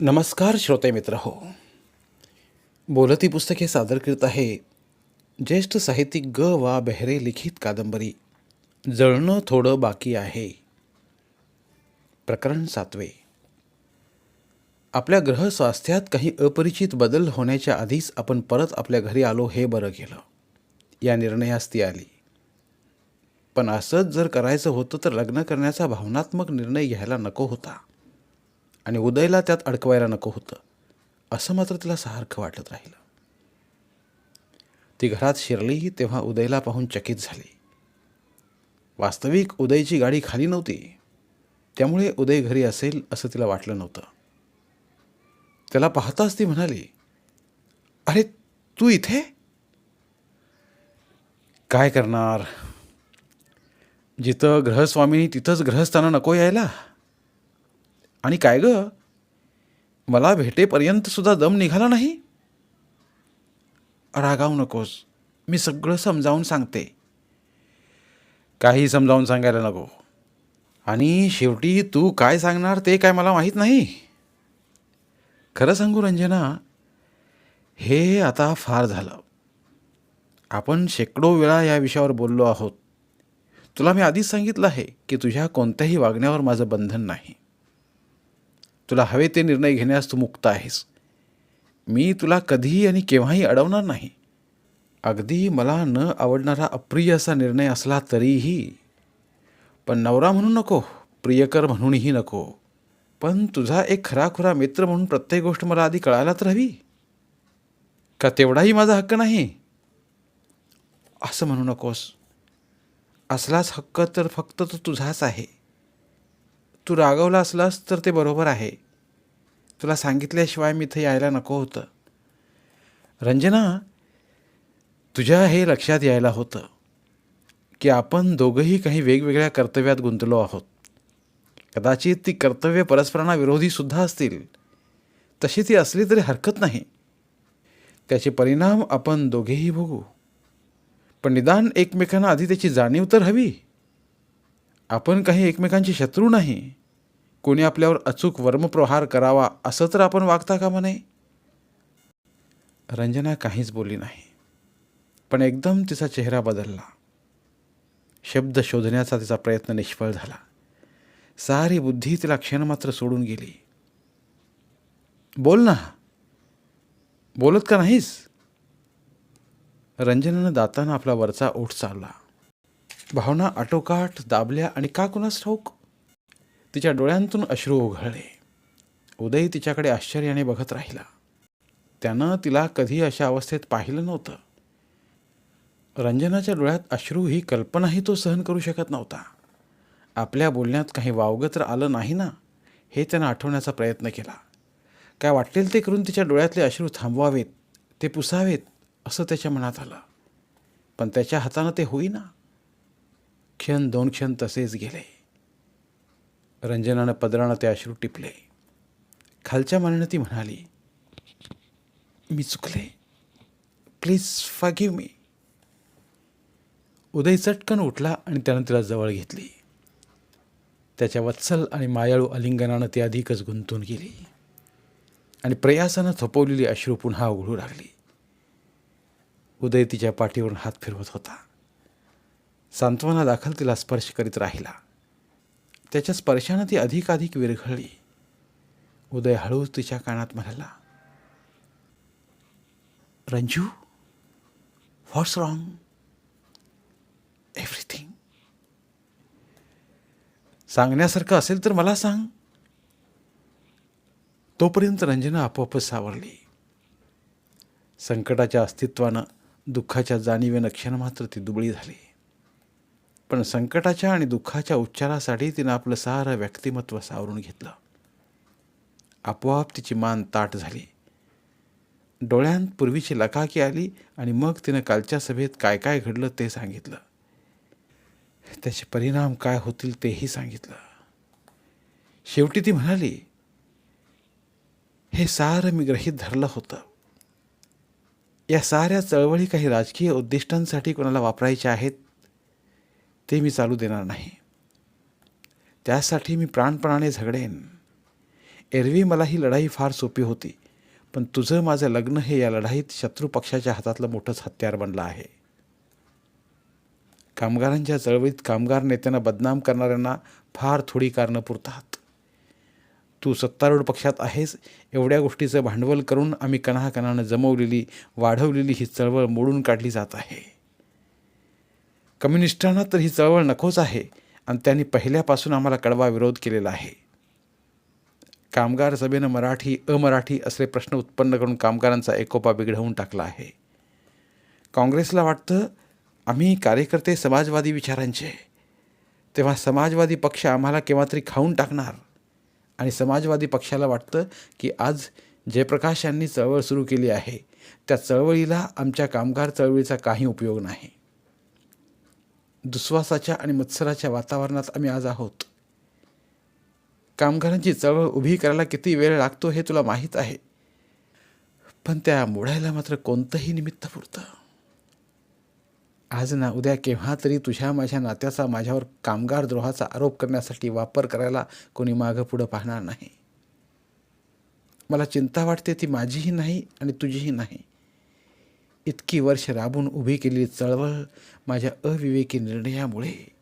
नमस्कार श्रोते मित्र हो. बोलती पुस्तके सादर करीत आहे ज्येष्ठ साहित्यिक ग वा बेहरे लिखित कादंबरी. जळणं थोडं बाकी आहे. प्रकरण सातवे. आपल्या ग्रह स्वास्थ्यात काही अपरिचित बदल होण्याच्या आधीच आपण परत आपल्या घरी आलो हे बरं केलं या निर्णयास ती आली. पण असंच जर करायचं होतं तर लग्न करण्याचा भावनात्मक निर्णय घ्यायला नको होता. आणि उदयला त्यात अडकवायला नको होतं. असं मात्र तिला सारखं वाटत राहिलं. ती घरात शिरली तेव्हा उदयला पाहून चकित झाली. वास्तविक उदयची गाडी खाली नव्हती. त्यामुळे उदय घरी असेल असं तिला वाटलं नव्हतं. त्याला पाहताच ती म्हणाली अरे तू इथे? काय करणार? जिथं ग्रहस्वामीनी तिथंच ग्रहस्थानं नको यायला. आणि काय ग? मला भेटेपर्यंत सुद्धा दम निघाला नाही? रागावू नकोस. मी सगळं समजावून सांगते. काही समजावून सांगायला नको. आणि शेवटी तू काय सांगणार ते काय मला माहीत नाही. खरं सांगू रंजना हे आता फार झालं. आपण शेकडो वेळा या विषयावर बोललो आहोत. तुला मी आधीच सांगितलं आहे की तुझ्या कोणत्याही वागण्यावर माझं बंधन नाही. तुला हवे ते निर्णय घेण्यास तू मुक्त आहेस. मी तुला कधीही आणि केव्हाही अडवणार नाही. अगदी मला न आवडणारा अप्रिय असा निर्णय असला तरीही. पण नवरा म्हणून नको प्रियकर म्हणूनही नको. पण तुझा एक खराखुरा मित्र म्हणून प्रत्येक गोष्ट मला आधी कळायला तर हवी. का तेवढाही माझा हक्क नाही? असं म्हणू नकोस. असलाच हक्क तर फक्त तो तुझाच आहे. तू रागवला असलास तर ते बरोबर आहे. तुला सांगितल्याशिवाय मी इथं यायला नको होतं. रंजना तुझ्या हे लक्षात यायला होतं की आपण दोघंही काही वेगवेगळ्या कर्तव्यात गुंतलो आहोत. कदाचित ती कर्तव्य परस्परांना विरोधीसुद्धा असतील. तशी ती असली तरी हरकत नाही. त्याचे परिणाम आपण दोघेही भोगू. पण निदान एकमेकांना आधी त्याची जाणीव तर हवी. आपण काही एकमेकांचे शत्रू नाही. कोणी आपल्यावर अचूक वर्मप्रहार करावा असं तर आपण वागता कामा नये. रंजना काहीच बोलली नाही. पण एकदम तिचा चेहरा बदलला. शब्द शोधण्याचा तिचा प्रयत्न निष्फळ झाला. सारी बुद्धी तिला क्षण मात्र सोडून गेली. बोल ना. बोलत का नाहीस? रंजनानं दातानं आपला वरचा ओठ चालला भावना आटोकाठ दाबल्या आणि का कुणास ठाऊक? तिच्या डोळ्यांतून अश्रू ओघळले उदय तिच्याकडे आश्चर्याने बघत राहिला. त्यानं तिला कधी अशा अवस्थेत पाहिलं नव्हतं. रंजनाच्या डोळ्यात अश्रू ही कल्पनाही तो सहन करू शकत नव्हता. आपल्या बोलण्यात काही वावगं तर आलं नाही ना? हे त्यानं आठवण्याचा प्रयत्न केला. काय वाटेल ते करून तिच्या डोळ्यातले अश्रू थांबवावेत ते पुसावेत असं त्याच्या मनात आलं. पण त्याच्या हातानं ते होईना. क्षण दोन क्षण तसेच गेले. रंजनानं पदरानं ते अश्रू टिपले. खालच्या मनानं ती म्हणाली मी चुकले. प्लीज फागिव मी उदय चटकन उठला आणि त्यानं तिला जवळ घेतली. त्याच्या वत्सल आणि मायाळू अलिंगनानं ती अधिकच गुंतून गेली. आणि प्रयासानं थोपवलेली अश्रू पुन्हा उघडू लागली. उदय तिच्या पाठीवरून हात फिरवत होता. सांत्वना दाखल तिला स्पर्श करीत राहिला. त्याच्या स्पर्शानं ती अधिकाधिक विरघळली. उदय हळूच तिच्या कानात म्हणाला रंजू व्हॉट्स रॉंग एव्हरीथिंग सांगण्यासारखं असेल तर मला सांग. तोपर्यंत रंजना आपोआपच सावरली. संकटाच्या अस्तित्वानं दुःखाच्या जाणीवेनं क्षणमात्र ती दुबळी झाली. पण संकटाच्या आणि दुःखाच्या उच्चारासाठी तिनं आपलं सारं व्यक्तिमत्व सावरून घेतलं. आपोआप तिची मान ताट झाली. डोळ्यांत पूर्वीची लकाकी आली आणि मग तिनं कालच्या सभेत काय काय घडलं ते सांगितलं. त्याचे परिणाम काय होतील तेही सांगितलं. शेवटी ती म्हणाली हे सारं मी ग्रहित धरलं होतं. या साऱ्या चळवळी काही राजकीय उद्दिष्टांसाठी कोणाला वापरायच्या आहेत ते मी चालू देणार नाही. त्यासाठी मी प्राणपणाने झगडेन. एरवी मला ही लढाई फार सोपी होती पण तुझं माझं लग्न हे या लढाईत शत्रू पक्षाच्या हातातलं मोठंच हत्यार बनलं आहे. कामगारांच्या चळवळीत कामगार नेत्यांना बदनाम करणाऱ्यांना फार थोडी कारणं पुरतात. तू सत्तारूढ पक्षात आहेस एवढ्या गोष्टीचं भांडवल करून आम्ही कणाकणानं जमवलेली वाढवलेली ही चळवळ मोडून काढली जात आहे. कम्युनिस्टांना तर ही चळवळ नकोच आहे. आणि त्यांनी पहिल्यापासून आम्हाला कडवा विरोध केलेला आहे. कामगार सभेनं मराठी अमराठी असले प्रश्न उत्पन्न करून कामगारांचा एकोपा बिघडवून टाकला आहे. काँग्रेसला वाटतं आम्ही कार्यकर्ते समाजवादी विचारांचे. तेव्हा समाजवादी पक्ष आम्हाला केव्हा तरी खाऊन टाकणार. आणि समाजवादी पक्षाला वाटतं की आज जयप्रकाश यांनी चळवळ सुरू केली आहे. त्या चळवळीला आमच्या कामगार चळवळीचा काही उपयोग नाही. दुस्वासाच्या आणि मत्सराच्या वातावरणात आम्ही आज आहोत. कामगारांची चळवळ उभी करायला किती वेळ लागतो हे तुला माहीत आहे. पण त्या मोडायला मात्र कोणतंही निमित्त पुरतं. आज ना उद्या केव्हा तरी तुझ्या माझ्या नात्याचा माझ्यावर कामगार द्रोहाचा आरोप करण्यासाठी वापर करायला कोणी मागं पुढं पाहणार नाही. मला चिंता वाटते ती माझीही नाही आणि तुझीही नाही. इतकी वर्ष राबून उभी केलेली चळवळ माझ्या अविवेकी निर्णयामुळे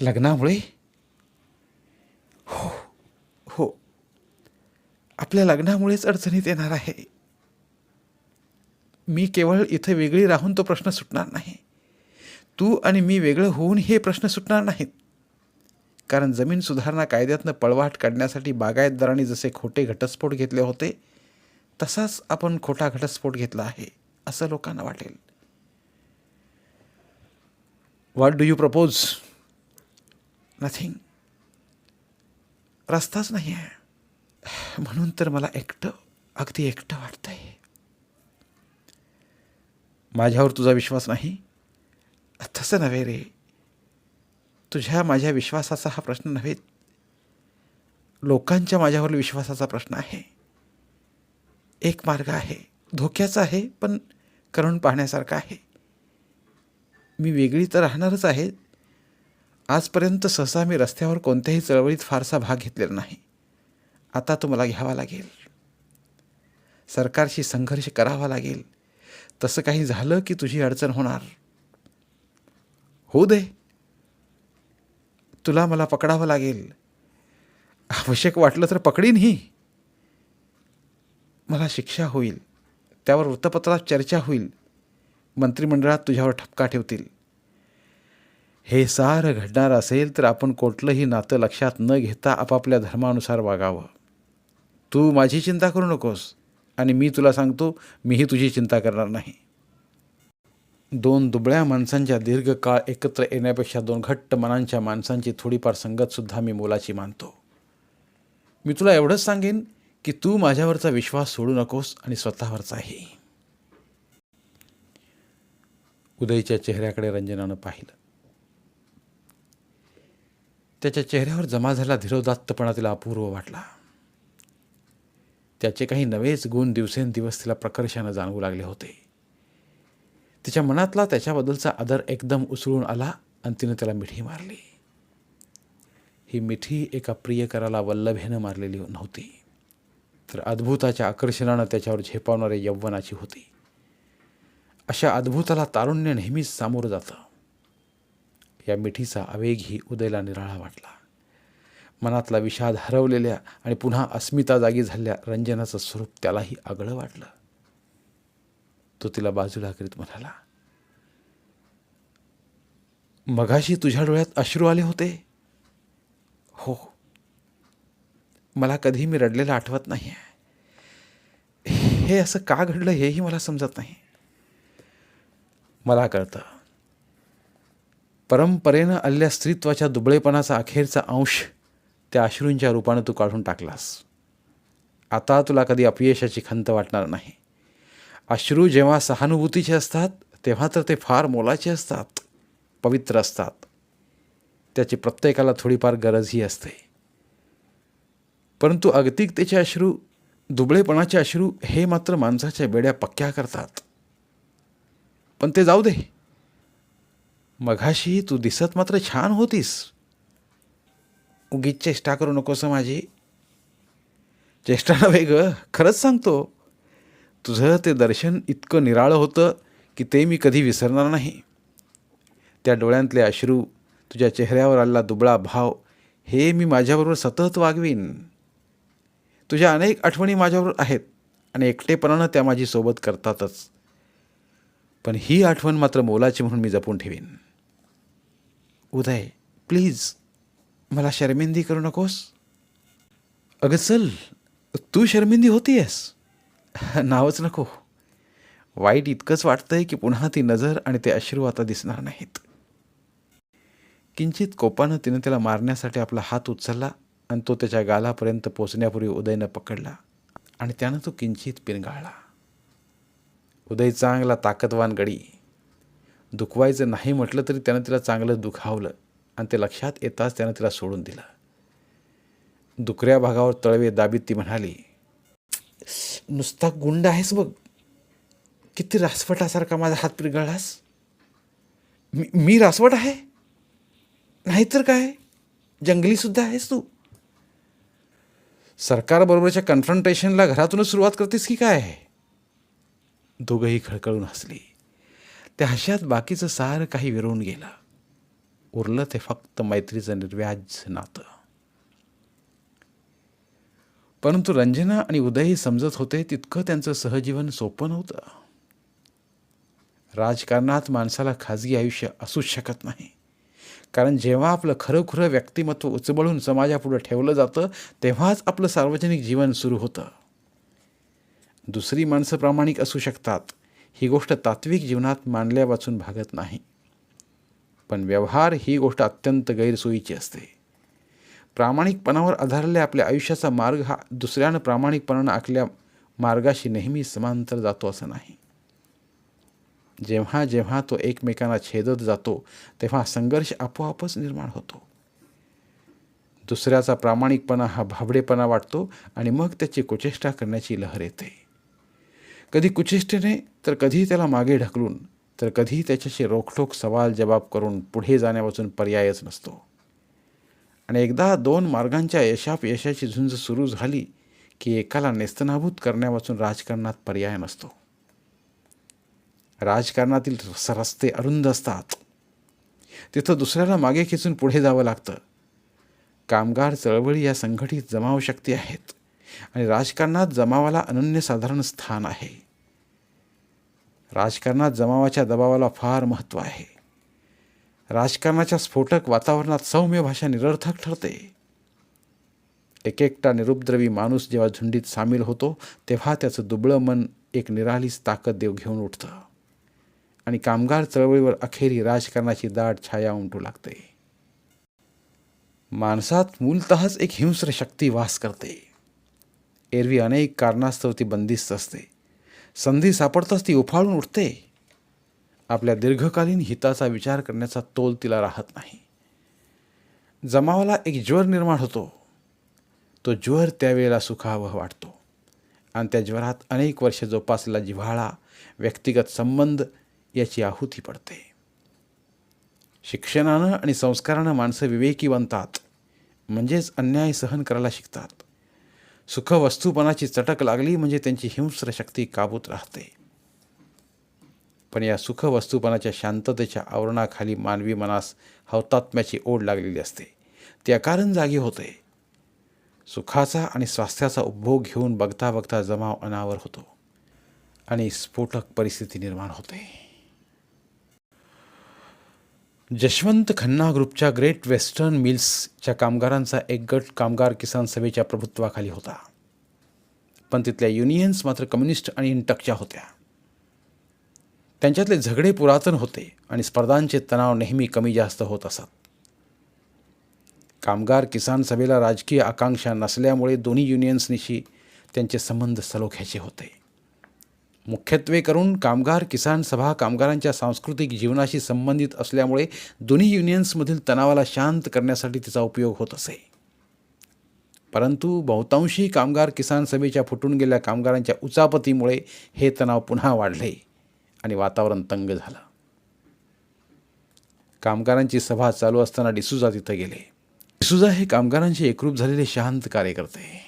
लग्नामुळे? हो हो. आपल्या लग्नामुळेच अडचणीत येणार आहे. मी केवळ इथं वेगळी राहून तो प्रश्न सुटणार नाही. तू आणि मी वेगळं होऊन हे प्रश्न सुटणार नाहीत. कारण जमीन सुधारणा कायद्यातनं पळवाट काढण्यासाठी बागायतदारांनी जसे खोटे घटस्फोट घेतले होते तसाच आपण खोटा घटस्फोट घेतला आहे असं लोकांना वाटेल. What do you propose nothing रस्ताच नाही आहे. म्हणून तर मला एकटं अगदी एकटं वाटतंय. माझ्यावर तुझा विश्वास नाही? तसं नव्हे रे. तुझ्या माझ्या विश्वासाचा हा प्रश्न नव्हे. लोकांच्या माझ्यावर विश्वासाचा प्रश्न आहे. एक मार्ग आहे. धोक्याचा आहे पण करून पाहण्यासारखा आहे. मी वेगळी तर राहणारच आहे. आजपर्यंत सहसा मी रस्त्यावर कोणत्याही चळवळीत फारसा भाग घेतलेला नाही. आता तो मला घ्यावा लागेल. सरकारशी संघर्ष करावा लागेल. तसं काही झालं की तुझी अडचण होणार. होऊ दे. तुला मला पकडावं लागेल. आवश्यक वाटलं तर पकडीनही मला शिक्षा होईल. त्यावर वृत्तपत्रात चर्चा होईल. मंत्रिमंडळात तुझ्यावर ठपका ठेवतील. हे सारं घडणार असेल तर आपण कुठलंही नातं लक्षात न घेता आपापल्या धर्मानुसार वागावं. तू माझी चिंता करू नकोस आणि मी तुला सांगतो मीही तुझी चिंता करणार नाही. दोन दुबळ्या माणसांच्या दीर्घकाळ एकत्र येण्यापेक्षा दोन घट्ट मनांच्या माणसांची थोडीफार संगतसुद्धा मी मोलाची मानतो. मी तुला एवढंच सांगेन की तू माझ्यावरचा विश्वास सोडू नकोस आणि स्वतःवरचाही उदयच्या चेहऱ्याकडे रंजनानं पाहिलं. त्याच्या चेहऱ्यावर जमा झाला धीरोदात्तपणा तिला अपूर्व वाटला. त्याचे काही नवेच गुण दिवसेंदिवस तिला प्रकर्षानं जाणवू लागले होते. तिच्या मनातला त्याच्याबद्दलचा आदर एकदम उसळून आला आणि तिनं त्याला मिठी मारली. ही मिठी एका प्रियकराला वल्लभेनं मारलेली नव्हती. तर अद्भुताच्या आकर्षणानं त्याच्यावर झेपावणारे यौवनाची होती. अशा अद्भुताला तारुण्य नेहमीच सामोरं जातं. या मिठीचा आवेगही उदयला निराळा वाटला. मनातला विषाद हरवलेल्या आणि पुन्हा अस्मिता जागी झालेल्या रंजनाचं स्वरूप त्यालाही आगळं वाटलं. तो तिला बाजूला करीत म्हणाला मघाशी तुझ्या डोळ्यात अश्रू आले होते? हो मला कधी मी रडलेलं आठवत नाही आहे हे असं का घडलं हेही मला समजत नाही. मला कळतं. परंपरेनं आलेल्या स्त्रीत्वाच्या दुबळेपणाचा अखेरचा अंश त्या अश्रूंच्या रूपानं तू काढून टाकलास. आता तुला कधी अपयशाची खंत वाटणार नाही. अश्रू जेव्हा सहानुभूतीचे असतात तेव्हा तर ते फार मोलाचे असतात पवित्र असतात. त्याची प्रत्येकाला थोडीफार गरजही असते. परंतु अगतिकतेचे अश्रू दुबळेपणाचे अश्रू हे मात्र माणसाच्या बेड्या पक्क्या करतात. पण ते जाऊ दे. मघाशी तू दिसत मात्र छान होतीस. उगीच चेष्टा करू नकोस माझी. चेष्टा नव्हे ग खरंच सांगतो. तुझं ते दर्शन इतकं निराळं होतं की ते मी कधी विसरणार नाही. त्या डोळ्यांतले अश्रू तुझ्या चेहऱ्यावर आलेला दुबळा भाव हे मी माझ्याबरोबर सतत वागवीन. तुझ्या अनेक आठवणी माझ्याबरोबर आहेत आणि एकटेपणानं त्या माझी सोबत करतातच. पण ही आठवण मात्र मोलाची म्हणून मी जपून ठेवीन. उदय प्लीज मला शर्मिंदी करू नकोस. अगं चल तू शर्मिंदी होतीयस. नावच नको. वाईट इतकंच वाटतंय की पुन्हा ती नजर आणि ते अश्रू आता दिसणार नाहीत. किंचित कोपानं तिनं त्याला मारण्यासाठी आपला हात उचलला. आणि तो त्याच्या गालापर्यंत पोचण्यापूर्वी उदयनं पकडला आणि त्यानं तो किंचित पिनगाळला उदय चांगला ताकदवान गडी. दुखवायचं नाही म्हटलं तरी त्यानं तिला चांगलं दुखावलं आणि ते लक्षात येताच त्यानं तिला सोडून दिलं. दुकऱ्या भागावर तळवे दाबीत ती म्हणाली नुसता गुंड आहेस बघ. किती रासवटासारखा माझा हात पिरगळलास मी मी रासवट आहे? नाहीतर काय? जंगलीसुद्धा आहेस तू. सरकारबरोबरच्या कन्फ्रंटेशनला घरातूनच सुरुवात करतेस की काय? दोघंही खळखळून हसली. त्या हशात बाकीचं सार काही विरवून गेलं. उरलं ते फक्त मैत्रीचं निर्व्याज नातं. परंतु रंजना आणि उदयही समजत होते तितकं त्यांचं सहजीवन सोपं नव्हतं. राजकारणात माणसाला खाजगी आयुष्य असूच शकत नाही. कारण जेव्हा आपलं खरंखुरं व्यक्तिमत्व उचबळून समाजापुढं ठेवलं जातं तेव्हाच आपलं सार्वजनिक जीवन सुरू होतं. दुसरी माणसं प्रामाणिक असू शकतात. ही गोष्ट तात्विक जीवनात मानल्या वाचून भागत नाही. पण व्यवहार ही गोष्ट अत्यंत गैरसोयीची असते. प्रामाणिकपणावर आधारलेल्या आपल्या आयुष्याचा मार्ग हा दुसऱ्यानं प्रामाणिकपणानं आखल्या मार्गाशी नेहमी समांतर जातो असं नाही. जेव्हा जेव्हा तो एकमेकांना छेदत जातो तेव्हा संघर्ष आपोआपच निर्माण होतो. दुसऱ्याचा प्रामाणिकपणा हा भाबडेपणा वाटतो आणि मग त्याची कुचेष्टा करण्याची लहर येते. कधी कुचेष्टेने तर कधी त्याला मागे ढकलून तर कधी त्याच्याशी रोखठोक सवाल जबाब करून पुढे जाण्यापासून पर्यायच नसतो. आणि एकदा दोन मार्गांच्या यशापयशाची झुंज सुरू झाली की एकाला नेस्तनाभूत करण्यापासून राजकारणात पर्याय नसतो. राजकारणातील रस्ते अरुंद असतात. तिथं दुसऱ्याला मागे खेचून पुढे जावं लागतं. कामगार चळवळी या संघटित जमाव शक्ती आहेत आणि राजकारणात जमावाला अनन्यसाधारण स्थान आहे. राजकारणात जमावाच्या दबावाला फार महत्त्व आहे. राजकारणाच्या स्फोटक वातावरणात सौम्य भाषा निरर्थक ठरते. एक एकटा निरुपद्रवी माणूस जेव्हा झुंडीत सामील होतो तेव्हा त्याचं दुबळं मन एक निरालीच ताकद देव घेऊन उठतं. आणि कामगार चळवळीवर अखेरी राजकारणाची दाट छाया उमटू लागते. माणसात मूलतःच एक हिंस्र शक्ती वास करते. एरवी अनेक कारणास्तव ती बंदिस्त असते. संधी सापडताच ती उफाळून उठते. आपल्या दीर्घकालीन हिताचा विचार करण्याचा तोल तिला राहत नाही. जमावाला एक ज्वर निर्माण होतो. तो ज्वर त्यावेळेला सुखावह वाटतो. आणि त्या ज्वरात अनेक वर्ष जोपासलेला जिव्हाळा व्यक्तिगत संबंध याची आहुती पडते. शिक्षणानं आणि संस्कारानं माणसं विवेकी बनतात म्हणजेच अन्याय सहन करायला शिकतात. सुख वस्तूपणाची चटक लागली म्हणजे त्यांची हिंस्र शक्ती काबूत राहते. पण या सुख वस्तूपणाच्या शांततेच्या आवरणाखाली मानवी मनास हौतात्म्याची ओढ लागलेली असते. त्या अकारण जागी होते. सुखाचा आणि स्वास्थ्याचा उपभोग घेऊन बघता बघता जमाव अनावर होतो. आणि स्फोटक परिस्थिती निर्माण होते. जशवंत खन्ना ग्रुपच्या ग्रेट वेस्टर्न मिल्सच्या कामगारांचा एक गट कामगार किसान सभेच्या प्रभुत्वाखाली होता. पण तिथल्या युनियन्स मात्र कम्युनिस्ट आणि इंटकच्या होत्या. त्यांच्यातले झगडे पुरातन होते आणि स्पर्धांचे तणाव नेहमी कमी जास्त होत असत. कामगार किसान सभेला राजकीय आकांक्षा नसल्यामुळे दोन्ही युनियन्सनिशी त्यांचे संबंध सलोख्याचे होते. मुख्यत्वे करून कामगार किसान सभा कामगारांच्या सांस्कृतिक जीवनाशी संबंधित असल्यामुळे दोन्ही युनियन्समधील तणावाला शांत करण्यासाठी तिचा उपयोग होत असे. परंतु बहुतांशी कामगार किसान सभेच्या फुटून गेलेल्या कामगारांच्या उचापतीमुळे हे तणाव पुन्हा वाढले आणि वातावरण तंग झालं. कामगारांची सभा चालू असताना डिसुजा तिथं गेले. डिसुजा हे कामगारांशी एकरूप झालेले शांत कार्यकर्ते.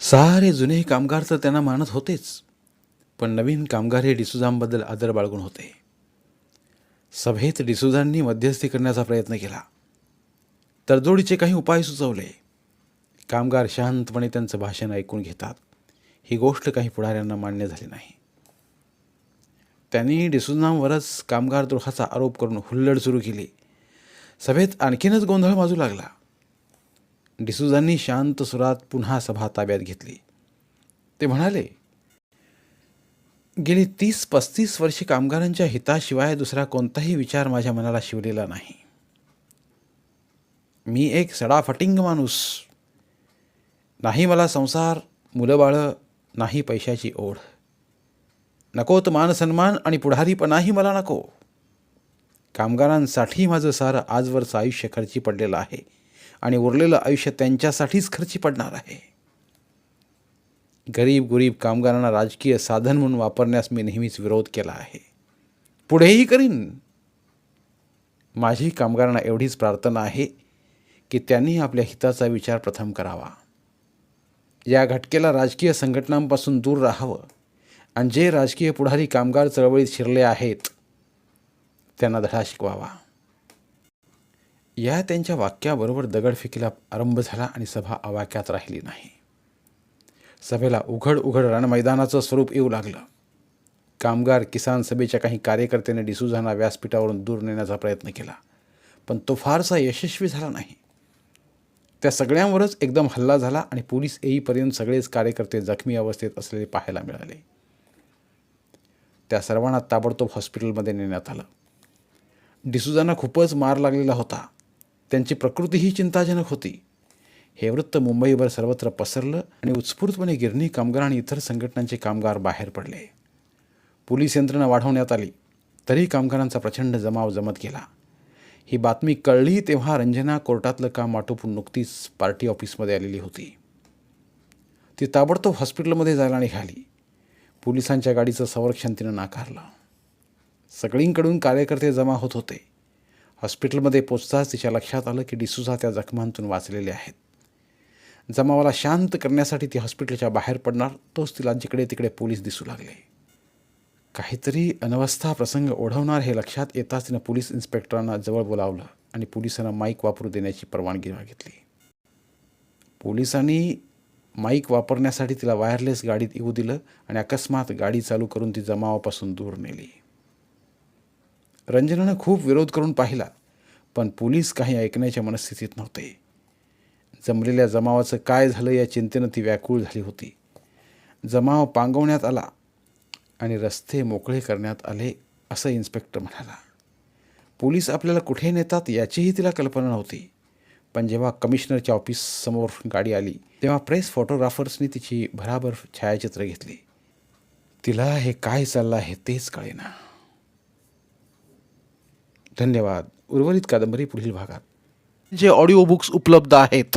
सारे जुने कामगार तर त्यांना मानत होतेच. पण नवीन कामगार हे डिसुजांबद्दल आदर बाळगून होते. सभेत डिसुजांनी मध्यस्थी करण्याचा प्रयत्न केला. तडजोडीचे काही उपाय सुचवले. कामगार शांतपणे त्यांचं भाषण ऐकून घेतात. ही गोष्ट काही पुढाऱ्यांना मान्य झाली नाही. त्यांनी डिसुजांवरच कामगार द्रोहाचा आरोप करून हुल्लड सुरू केली. सभेत आणखीनच गोंधळ माजू लागला. डिसूजांनी शांत सुरात पुन्हा सभा ताब्यात घेतली. ते म्हणाले गेली तीस पस्तीस वर्षे कामगारांच्या हिताशिवाय दुसरा कोणताही विचार माझ्या मनाला शिवलेला नाही. मी एक सडाफटिंग माणूस. नाही मला संसार मुलं बाळं नाही पैशाची ओढ. नकोत मानसन्मान आणि पुढारीपणाही मला नको. कामगारांसाठी माझं सारं आजवरचं आयुष्य खर्ची पडलेलं आहे आणि उरलेलं आयुष्य त्यांच्यासाठीच खर्ची पडणार आहे. गरीब गरीब कामगारांना राजकीय साधन म्हणून वापरण्यास मी नेहमीच विरोध केला आहे. पुढेही करीन. माझी कामगारांना एवढीच प्रार्थना आहे की त्यांनी आपल्या हिताचा विचार प्रथम करावा. या घटकेला राजकीय संघटनांपासून दूर राहावं आणि जे राजकीय पुढारी कामगार चळवळीत शिरले आहेत त्यांना धडा शिकवावा. या त्यांच्या वाक्याबरोबर दगडफेकीला आरंभ झाला आणि सभा आवाक्यात राहिली नाही. सभेला उघड उघड रणमैदानाचं स्वरूप येऊ लागलं. कामगार किसान सभेच्या काही कार्यकर्त्याने डिसूझांना व्यासपीठावरून दूर नेण्याचा प्रयत्न केला. पण तो फारसा यशस्वी झाला नाही. त्या सगळ्यांवरच एकदम हल्ला झाला आणि पोलीस येईपर्यंत सगळेच कार्यकर्ते जखमी अवस्थेत असलेले पाहायला मिळाले. त्या सर्वांना ताबडतोब हॉस्पिटलमध्ये नेण्यात आलं. डिसूजांना खूपच मार लागलेला होता. त्यांची प्रकृतीही चिंताजनक होती. हे वृत्त मुंबईभर सर्वत्र पसरलं आणि उत्स्फूर्तपणे गिरणी कामगार आणि इतर संघटनांचे कामगार बाहेर पडले. पोलीस यंत्रणा वाढवण्यात आली. तरी कामगारांचा प्रचंड जमाव जमत गेला. ही बातमी कळली तेव्हा रंजना कोर्टातलं काम आटोपून नुकतीच पार्टी ऑफिसमध्ये आलेली होती. ती ताबडतोब हॉस्पिटलमध्ये जायला निघाली. पोलिसांच्या गाडीचं संरक्षण तिनं नाकारलं. सगळींकडून कार्यकर्ते जमा होत होते. हॉस्पिटलमध्ये पोचताच तिच्या लक्षात आलं की डिसूजा त्या जखमांतून वाचलेले आहेत. जमावाला शांत करण्यासाठी ती हॉस्पिटलच्या बाहेर पडणार तोच तिला जिकडे तिकडे पोलीस दिसू लागले. काहीतरी अनवस्था प्रसंग ओढवणार हे लक्षात येताच तिनं पोलीस इन्स्पेक्टरांना जवळ बोलावलं आणि पोलिसांना माईक वापरू देण्याची परवानगी मागितली. पोलिसांनी माईक वापरण्यासाठी तिला वायरलेस गाडीत येऊ दिलं आणि अकस्मात गाडी चालू करून ती जमावापासून दूर नेली. रंजनानं खूप विरोध करून पाहिला पण पोलीस काही ऐकण्याच्या मनस्थितीत नव्हते. जमलेल्या जमावाचं काय झालं या चिंतेनं ती व्याकुळ झाली होती. जमाव पांगवण्यात आला आणि रस्ते मोकळे करण्यात आले असं इन्स्पेक्टर म्हणाला. पोलीस आपल्याला कुठे नेतात याचीही तिला कल्पना नव्हती. पण जेव्हा कमिशनरच्या ऑफिससमोर गाडी आली तेव्हा प्रेस फोटोग्राफर्सनी तिची भराभर छायाचित्र घेतली. तिला हे काय चाललं आहे तेच कळेना. धन्यवाद. उर्वरित कादंबरी पुढील भागात. जे ऑडिओ बुक्स उपलब्ध आहेत